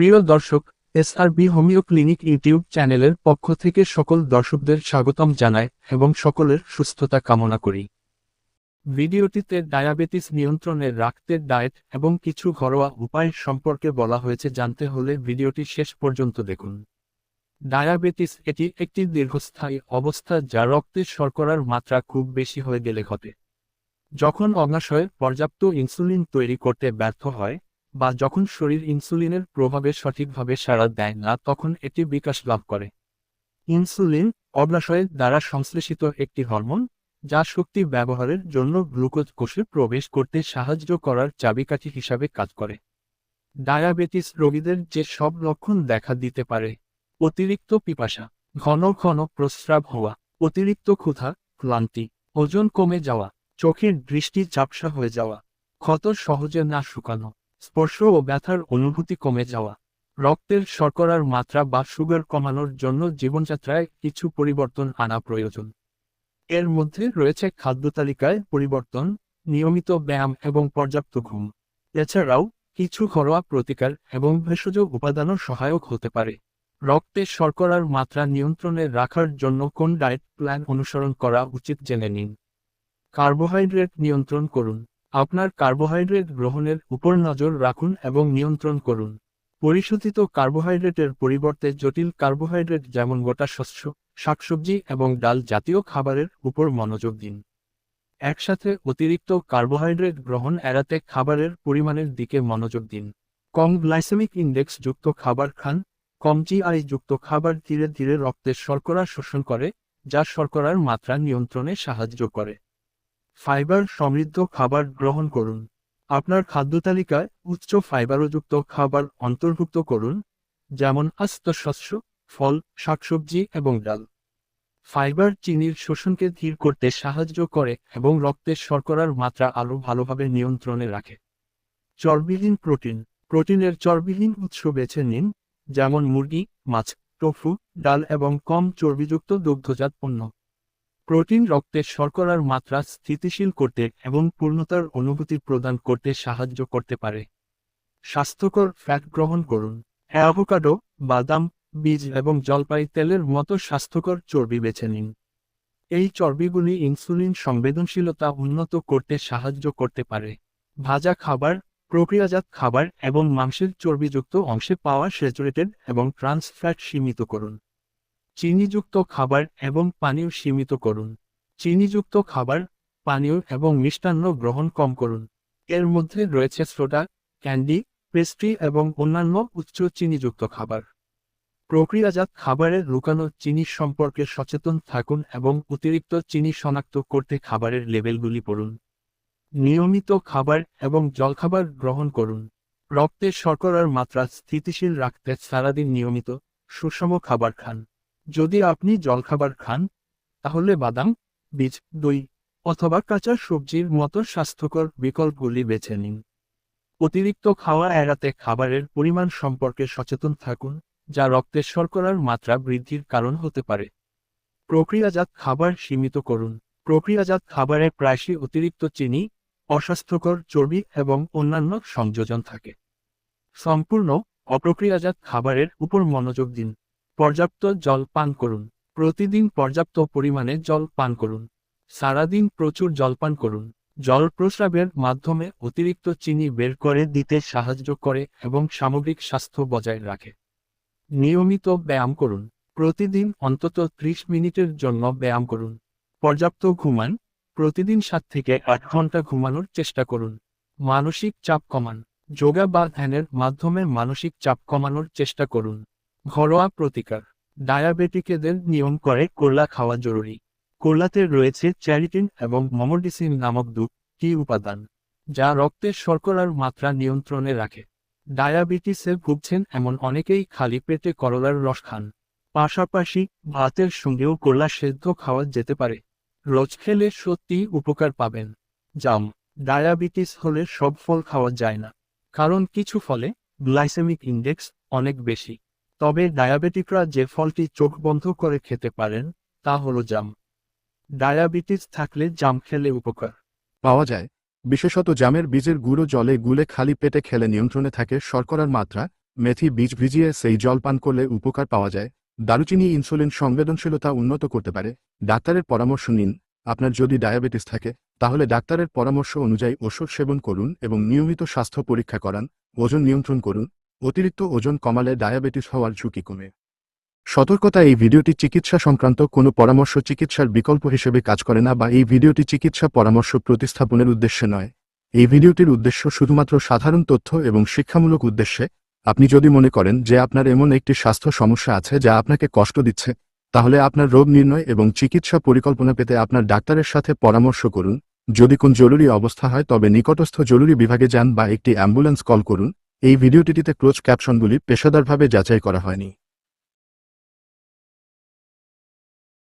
প্রিয় দর্শক SRB homeo clinic YouTube চ্যানেলের পক্ষ থেকে সকল দর্শকদের স্বাগতম জানায় এবং সকলের সুস্থতা কামনা করি। ভিডিওটিতে ডায়াবেটিস নিয়ন্ত্রণে রাখতে ডায়েট এবং কিছু ঘরোয়া উপায় সম্পর্কে বলা হয়েছে জানতে হলে ভিডিওটি শেষ পর্যন্ত দেখুন। ডায়াবেটিস এটি একটি দীর্ঘস্থায়ী অবস্থা যা রক্তে শর্করার মাত্রা খুব বেশি হয়ে গেলে ঘটে। যখন অগ্নাশয়ে পর্যাপ্ত ইনসুলিন তৈরি করতে ব্যর্থ হয় বা যখন শরীর ইনসুলিনের প্রভাবে সঠিকভাবে সাড়া দেয় না, তখন এটি বিকাশ লাভ করে। ইনসুলিন অগ্নাশয়ের দ্বারা সংশ্লেষিত একটি হরমোন, যা শক্তি ব্যবহারের জন্য গ্লুকোজ কোষে প্রবেশ করতে সাহায্য করার চাবিকাঠি হিসাবে কাজ করে। ডায়াবেটিস রোগীদের যে সব লক্ষণ দেখা দিতে পারে, অতিরিক্ত পিপাসা, ঘন ঘন প্রস্রাব হওয়া, অতিরিক্ত ক্ষুধা, ক্লান্তি, ওজন কমে যাওয়া, চোখের দৃষ্টি চাপসা হয়ে যাওয়া, ক্ষত সহজে না শুকানো স্পর্শ ও ব্যথার অনুভূতি কমে যাওয়া। রক্তের শর্করার মাত্রা বা সুগার কমানোর জন্য জীবনযাত্রায় কিছু পরিবর্তন আনা প্রয়োজন। এর মধ্যে রয়েছে খাদ্য তালিকায় পরিবর্তন, নিয়মিত ব্যায়াম এবং পর্যাপ্ত ঘুম। এছাড়াও, কিছু ঘরোয়া প্রতিকার এবং ভেষজ উপাদানও সহায়ক হতে পারে। রক্তে শর্করার মাত্রা নিয়ন্ত্রণে রাখার জন্য কোন ডায়েট প্ল্যান অনুসরণ করা উচিত জেনে নিন। কার্বোহাইড্রেট নিয়ন্ত্রণ করুন। আপনার কার্বোহাইড্রেট গ্রহণের উপর নজর রাখুন এবং নিয়ন্ত্রণ করুন। পরিশোধিত কার্বোহাইড্রেটের পরিবর্তে জটিল কার্বোহাইড্রেট যেমন গোটা শস্য, শাকসবজি এবং ডাল জাতীয় খাবারের উপর মনোযোগ দিন। একসাথে অতিরিক্ত কার্বোহাইড্রেট গ্রহণ এড়াতে খাবারের পরিমাণের দিকে মনোযোগ দিন। কম গ্লাইসেমিক ইন্ডেক্স যুক্ত খাবার খান। কম জিআই যুক্ত খাবার ধীরে ধীরে রক্তের শর্করা শোষণ করে, যা শর্করার মাত্রা নিয়ন্ত্রণে সাহায্য করে। ফাইবার সমৃদ্ধ খাবার গ্রহণ করুন। আপনার খাদ্য তালিকায় উচ্চ ফাইবারযুক্ত খাবার অন্তর্ভুক্ত করুন, যেমন আস্ত শস্য, ফল, শাকসবজি এবং ডাল। ফাইবার চিনির শোষণকে ধীর করতে সাহায্য করে এবং রক্তের শর্করার মাত্রা আরও ভালোভাবে নিয়ন্ত্রণে রাখে। চর্বিহীন প্রোটিন। প্রোটিনের চর্বিহীন উৎস বেছে নিন, যেমন মুরগি, মাছ, টোফু, ডাল এবং কম চর্বিযুক্ত দুগ্ধজাত পণ্য। প্রোটিন রক্তে শর্করার মাত্রা স্থিতিশীল করতে এবং পূর্ণতার অনুভূতি প্রদান করতে সাহায্য করতে পারে। স্বাস্থ্যকর ফ্যাট গ্রহণ করুন। অ্যাভোকাডো, বাদাম, বীজ এবং জলপাই তেলের মতো স্বাস্থ্যকর চর্বি বেছে নিন। এই চর্বিগুলি ইনসুলিন সংবেদনশীলতা উন্নত করতে সাহায্য করতে পারে। ভাজা খাবার, প্রক্রিয়াজাত খাবার এবং মাংসের চর্বিযুক্ত অংশে পাওয়া স্যাচুরেটেড এবং ট্রান্স ফ্যাট সীমিত করুন। চিনিযুক্ত খাবার এবং পানীয় সীমিত করুন। চিনিযুক্ত খাবার, পানীয় এবং মিষ্টান্ন গ্রহণ কম করুন। এর মধ্যে রয়েছে সোডা, ক্যান্ডি, পেস্ট্রি এবং অন্যান্য উচ্চ চিনিযুক্ত খাবার। প্রক্রিয়াজাত খাবারের লুকানো চিনি সম্পর্কে সচেতন থাকুন এবং অতিরিক্ত চিনি শনাক্ত করতে খাবারের লেবেলগুলি পড়ুন। নিয়মিত খাবার এবং জলখাবার গ্রহণ করুন। রক্তে শর্করার মাত্রা স্থিতিশীল রাখতে সারাদিন নিয়মিত সুষম খাবার খান। যদি আপনি জলখাবার খান, তাহলে বাদাম, বীজ, দই অথবা কাঁচা সবজির মতো স্বাস্থ্যকর বিকল্পগুলি বেছে নিন। অতিরিক্ত খাওয়া এড়াতে খাবারের পরিমাণ সম্পর্কে সচেতন থাকুন, যা রক্তে শর্করার মাত্রা বৃদ্ধির কারণ হতে পারে। প্রক্রিয়াজাত খাবার সীমিত করুন। প্রক্রিয়াজাত খাবারে প্রায়শই অতিরিক্ত চিনি, অস্বাস্থ্যকর চর্বি এবং অন্যান্য সংযোজন থাকে। সম্পূর্ণ অপ্রক্রিয়াজাত খাবারের উপর মনোযোগ দিন। পর্যাপ্ত জল পান করুন। প্রতিদিন পর্যাপ্ত পরিমাণে জল পান করুন। সারাদিন প্রচুর জল পান করুন। জল প্রস্রাবের মাধ্যমে অতিরিক্ত চিনি বের করে দিতে সাহায্য করে এবং সামগ্রিক স্বাস্থ্য বজায় রাখে। নিয়মিত ব্যায়াম করুন। প্রতিদিন অন্তত ত্রিশ মিনিটের জন্য ব্যায়াম করুন। পর্যাপ্ত ঘুমান। প্রতিদিন সাত থেকে আট ঘণ্টা ঘুমানোর চেষ্টা করুন। মানসিক চাপ কমান। যোগা বা ধ্যানের মাধ্যমে মানসিক চাপ কমানোর চেষ্টা করুন। ঘরোয়া প্রতিকার। ডায়াবেটিকেদের নিয়ম করে কোল্লা খাওয়া জরুরি। কোল্লাতে রয়েছে চ্যারিটিন এবং মমোডিসিন নামক দুটি উপাদান, যা রক্তের শর্করার মাত্রা নিয়ন্ত্রণে রাখে। ডায়াবেটিসে ভুগছেন এমন অনেকেই খালি পেটে করলার রস খান। পাশাপাশি ভাতের সঙ্গেও কোল্লা সেদ্ধ খাওয়া যেতে পারে। রোজ খেলে সত্যিই উপকার পাবেন। জাম, ডায়াবেটিস হলে সব ফল খাওয়া যায় না, কারণ কিছু ফলে গ্লাইসেমিক ইন্ডেক্স অনেক বেশি। তবে ডায়াবেটিকরা যে ফলটি চোখ বন্ধ করে খেতে পারেন, তা হল জাম। ডায়াবেটিস থাকলে জাম খেলে উপকার। পাওয়া যায়। বিশেষত জামের বীজের গুঁড়ো জলে গুলে খালি পেটে খেলে নিয়ন্ত্রণে থাকে শর্করার মাত্রা, মেথি বীজ ভিজিয়ে সেই জল পান করলে উপকার পাওয়া যায়। দারুচিনি ইনসুলিন সংবেদনশীলতা উন্নত করতে পারে। ডাক্তারের পরামর্শ নিন। আপনার যদি ডায়াবেটিস থাকে, তাহলে ডাক্তারের পরামর্শ অনুযায়ী ওষুধ সেবন করুন এবং নিয়মিত স্বাস্থ্য পরীক্ষা করান। ওজন নিয়ন্ত্রণ করুন। অতিরিক্ত ওজন কমালে ডায়াবেটিস হওয়ার ঝুঁকি কমে। সতর্কতা, এই ভিডিওটি চিকিৎসা সংক্রান্ত কোনো পরামর্শ চিকিৎসার বিকল্প হিসেবে কাজ করে না বা এই ভিডিওটি চিকিৎসা পরামর্শ প্রতিস্থাপনের উদ্দেশ্যে নয়। এই ভিডিওটির উদ্দেশ্য শুধুমাত্র সাধারণ তথ্য এবং শিক্ষামূলক উদ্দেশ্যে। আপনি যদি মনে করেন যে আপনার এমন একটি স্বাস্থ্য সমস্যা আছে যা আপনাকে কষ্ট দিচ্ছে, তাহলে আপনার রোগ নির্ণয় এবং চিকিৎসা পরিকল্পনা পেতে আপনার ডাক্তারের সাথে পরামর্শ করুন। যদি কোন জরুরি অবস্থা হয় তবে নিকটস্থ জরুরি বিভাগে যান বা একটি অ্যাম্বুলেন্স কল করুন। এই ভিডিওটিতে ক্লোজ ক্যাপশনগুলি পেশাদারভাবে যাচাই করা হয়নি।